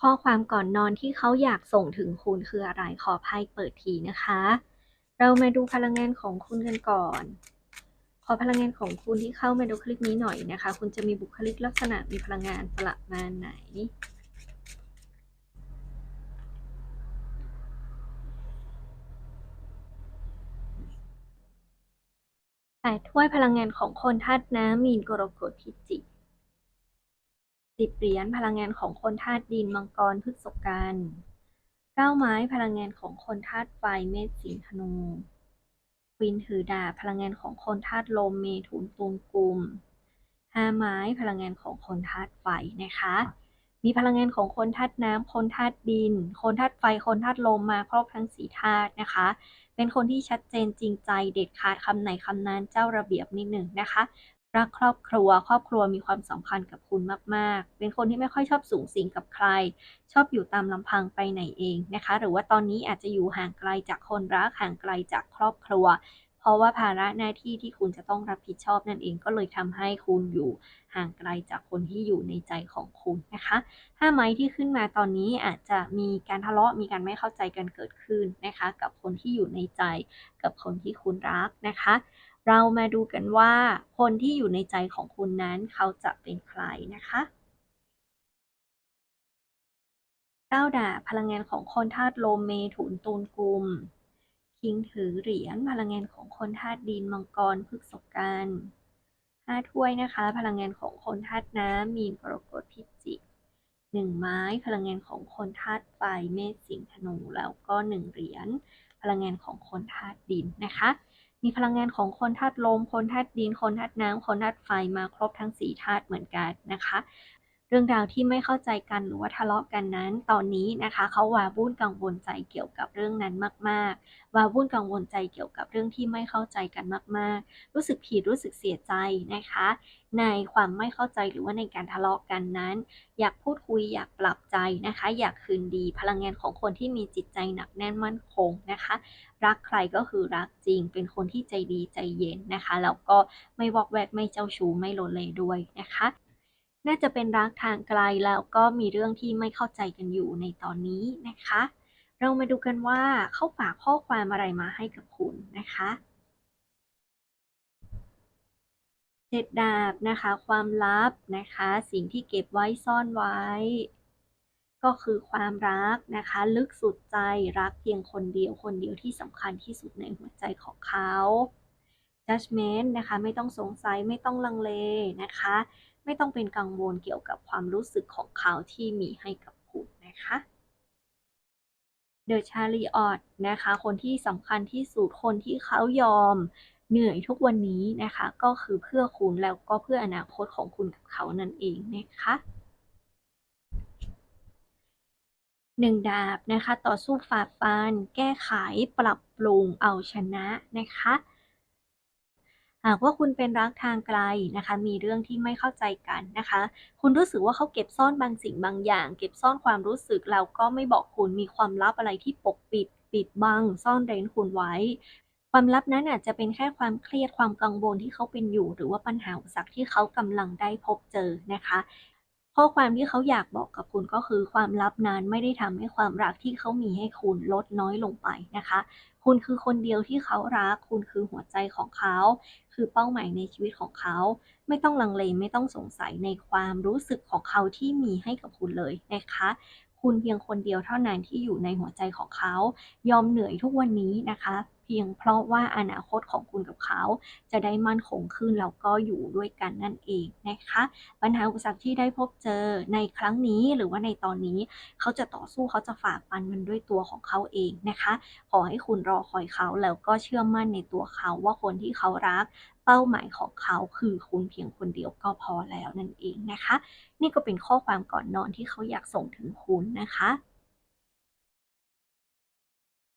ข้อความก่อนนอนที่เขาอยากส่งถึงคุณคืออะไร ขอไพ่เปิดทีนะคะ เรามาดูพลังงานของคุณกันก่อน ขอพลังงานของคุณที่เข้ามาดูคลิปนี้หน่อยนะคะ คุณจะมีบุคลิกลักษณะมีพลังงานประมาณไหนแปดถ้วยพลังงานของคนธาตุน้ำมีนกรกฎพิจิก สิบเหรียญพลังงานของคนธาตุดินมังกรพฤษกันเก้าไม้พลังงานของคนธาตุไฟเมษสิงห์ธนูควีนถือดาบพลังงานของคนธาตุลมเมถุนตุลกุมห้าไม้พลังงานของคนธาตุไฟนะคะ มีพลังงานของคนธาตุน้ำคนธาตุดิน คนธาตุไฟ คนธาตุลมมาครบทั้งสีธาตุนะคะ เป็นคนที่ชัดเจนจริงใจเด็ดขาดคำไหนคำนั้นเจ้าระเบียบนิดหนึ่งนะคะ รักครอบครัว ครอบครัวมีความสัมพันธ์กับคุณมาก ๆ เป็นคนที่ไม่ค่อยชอบสูงสิงกับใคร ชอบอยู่ตามลำพังไปไหนเองนะคะ หรือว่าตอนนี้อาจจะอยู่ห่างไกลจากคนรักห่างไกลจากครอบครัว เพราะว่าภาระหน้าที่ที่คุณจะต้องรับผิดชอบนั่นเองก็เลยทำให้คุณอยู่ห่างไกลจากคนที่อยู่ในใจของคุณนะคะห้าไม้ที่ขึ้นมาตอนนี้อาจจะมีการทะเลาะมีการไม่เข้าใจกันเกิดขึ้นนะคะ กับคนที่อยู่ในใจกับคนที่คุณรักนะคะ เรามาดูกันว่าคนที่อยู่ในใจของคุณนั้นเขาจะเป็นใครนะคะเก้าดาพลังงานของคนธาตุลมเมถุนตูนกุม คิงถือเหรียญพลังงานของคนธาตุดินมังกรพฤกษกันห้าถ้วยนะคะ พลังงานของคนธาตุน้ำมีนกรกฎพิจิกหนึ่งไม้ พลังงานของคนธาตุไฟเมษสิงห์ธนูแล้วก็หนึ่งเหรียญพลังงานของคนธาตุดินนะคะ มีพลังงานของคนธาตุลม คนธาตุดิน คนธาตุน้ำ คนธาตุไฟ มาครบทั้งสี่ธาตุเหมือนกันนะคะ เรื่องราวที่ไม่เข้าใจกันหรือว่าทะเลาะกันนั้น ตอนนี้นะคะเขาวาวุ่นกังวลใจเกี่ยวกับเรื่องนั้นมาก ๆ วาวุ่นกังวลใจเกี่ยวกับเรื่องที่ไม่เข้าใจกันมาก ๆ รู้สึกผิดรู้สึกเสียใจนะคะ ในความไม่เข้าใจหรือว่าในการทะเลาะกันนั้น อยากพูดคุยอยากปรับใจนะคะ อยากคืนดีพลังงานของคนที่มีจิตใจหนักแน่นมั่นคงนะคะ รักใครก็คือรักจริง เป็นคนที่ใจดีใจเย็นนะคะแล้วก็ไม่วอกแวกไม่เจ้าชู้ไม่โลเลด้วยนะคะ น่าจะเป็นรักทางไกลแล้วก็มีเรื่องที่ไม่เข้าใจกันอยู่ในตอนนี้นะคะ เรามาดูกันว่าเขาฝากข้อความอะไรมาให้กับคุณนะคะเจ็ดดาบนะคะ ความลับนะคะ สิ่งที่เก็บไว้ซ่อนไว้ ก็คือความรักนะคะ ลึกสุดใจรักเพียงคนเดียวคนเดียวที่สำคัญที่สุดในหัวใจของเขา judgment นะคะ ไม่ต้องสงสัยไม่ต้องลังเลนะคะ ไม่ต้องเป็นกังวลเกี่ยวกับความรู้สึกของเขาที่มีให้กับคุณนะคะเดอะชาลีออตนะคะ คนที่สำคัญที่สุดคนที่เขายอมเหนื่อยทุกวันนี้นะคะ ก็คือเพื่อคุณแล้วก็เพื่ออนาคตของคุณกับเขานั่นเองนะคะหนึ่งดาบนะคะ ต่อสู้ฝ่าฟัน แก้ไขปรับปรุงเอาชนะนะคะ หากว่าคุณเป็นรักทางไกลนะคะ มีเรื่องที่ไม่เข้าใจกันนะคะ คุณรู้สึกว่าเขาเก็บซ่อนบางสิ่งบางอย่าง เก็บซ่อนความรู้สึกแล้วก็ไม่บอกคุณมีความลับอะไรที่ปกปิด ปิดบัง ซ่อนเร้นคุณไว้ ความลับนั้นอาจจะเป็นแค่ความเครียดความกังวลที่เขาเป็นอยู่ หรือว่าปัญหาอุปสรรคที่เขากำลังได้พบเจอนะคะ ข้อความที่เขาอยากบอกกับคุณก็คือความลับนั้นไม่ได้ทำให้ความรักที่เขามีให้คุณลดน้อยลงไปนะคะ คุณคือคนเดียวที่เขารัก คุณคือหัวใจของเขา คือเป้าหมายในชีวิตของเขา ไม่ต้องลังเลไม่ต้องสงสัยในความรู้สึกของเขาที่มีให้กับคุณเลยนะคะคุณเพียงคนเดียวเท่านั้นที่อยู่ในหัวใจของเขา ยอมเหนื่อยทุกวันนี้นะคะ พียงเพราะว่าอนาคตของคุณกับเขา จะได้มั่นคงขึ้นแล้วก็อยู่ด้วยกันนั่นเองนะคะ ปัญหาอุปสรรคที่ได้พบเจอในครั้งนี้หรือว่าในตอนนี้เขาจะต่อสู้เขาจะฝ่าฟันมันด้วยตัวของเขาเองนะคะ ขอให้คุณรอคอยเขาแล้วก็เชื่อมั่นในตัวเขาว่าคนที่เขารักเป้าหมายของเขาคือคุณเพียงคนเดียวก็พอแล้วนั่นเองนะคะ นี่ก็เป็นข้อความก่อนนอนที่เขาอยากส่งถึงคุณนะคะ